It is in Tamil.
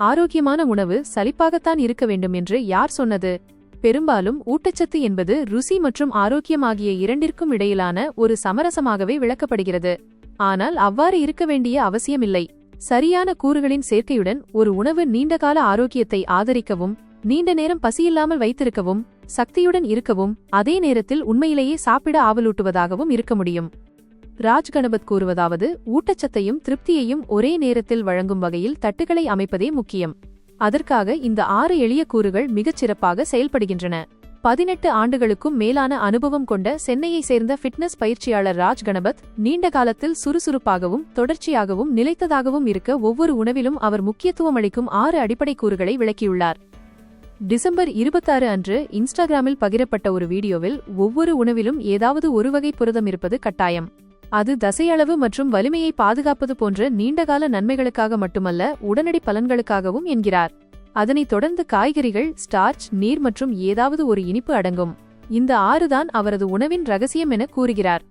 ஆரோக்கியமான உணவு சலிப்பாகத்தான் இருக்க வேண்டும் என்று யார் சொன்னது? பெரும்பாலும் ஊட்டச்சத்து என்பது ருசி மற்றும் ஆரோக்கியம் ஆகிய இரண்டிற்கும் இடையிலான ஒரு சமரசமாகவே விளக்கப்படுகிறது. ஆனால் அவ்வாறு இருக்க வேண்டிய அவசியமில்லை. சரியான கூறுகளின் சேர்க்கையுடன் ஒரு உணவு நீண்டகால ஆரோக்கியத்தை ஆதரிக்கவும் நீண்ட நேரம் பசியில்லாமல் வைத்திருக்கவும் சக்தியுடன் இருக்கவும் அதே நேரத்தில் உண்மையிலேயே சாப்பிட ஆவலூட்டுவதாகவும் இருக்க முடியும். ராஜ் கணபத் கூறுவதாவது ஊட்டச்சத்தையும் திருப்தியையும் ஒரே நேரத்தில் வழங்கும் வகையில் தட்டுகளை அமைப்பதே முக்கியம். அதற்காக இந்த ஆறு எளிய கூறுகள் மிகச் சிறப்பாக செயல்படுகின்றன. பதினெட்டு ஆண்டுகளுக்கும் மேலான அனுபவம் கொண்ட சென்னையை சேர்ந்த ஃபிட்னஸ் பயிற்சியாளர் ராஜ் கணபத் நீண்ட காலத்தில் சுறுசுறுப்பாகவும் தொடர்ச்சியாகவும் நிலைத்ததாகவும் இருக்க ஒவ்வொரு உணவிலும் அவர் முக்கியத்துவம் அளிக்கும் ஆறு அடிப்படை கூறுகளை விளக்கியுள்ளார். டிசம்பர் இருபத்தாறு அன்று இன்ஸ்டாகிராமில் பகிரப்பட்ட ஒரு வீடியோவில் ஒவ்வொரு உணவிலும் ஏதாவது ஒரு வகை புரதம் இருப்பது கட்டாயம். அது தசையளவு மற்றும் வலிமையை பாதுகாப்பது போன்ற நீண்டகால நன்மைகளுக்காக மட்டுமல்ல உடனடி பலன்களுக்காகவும் என்கிறார். அதனைத் தொடர்ந்து காய்கறிகள் ஸ்டார்ச் நீர் மற்றும் ஏதாவது ஒரு இனிப்பு அடங்கும். இந்த ஆறுதான் அவரது உணவின் ரகசியம் என கூறுகிறார்.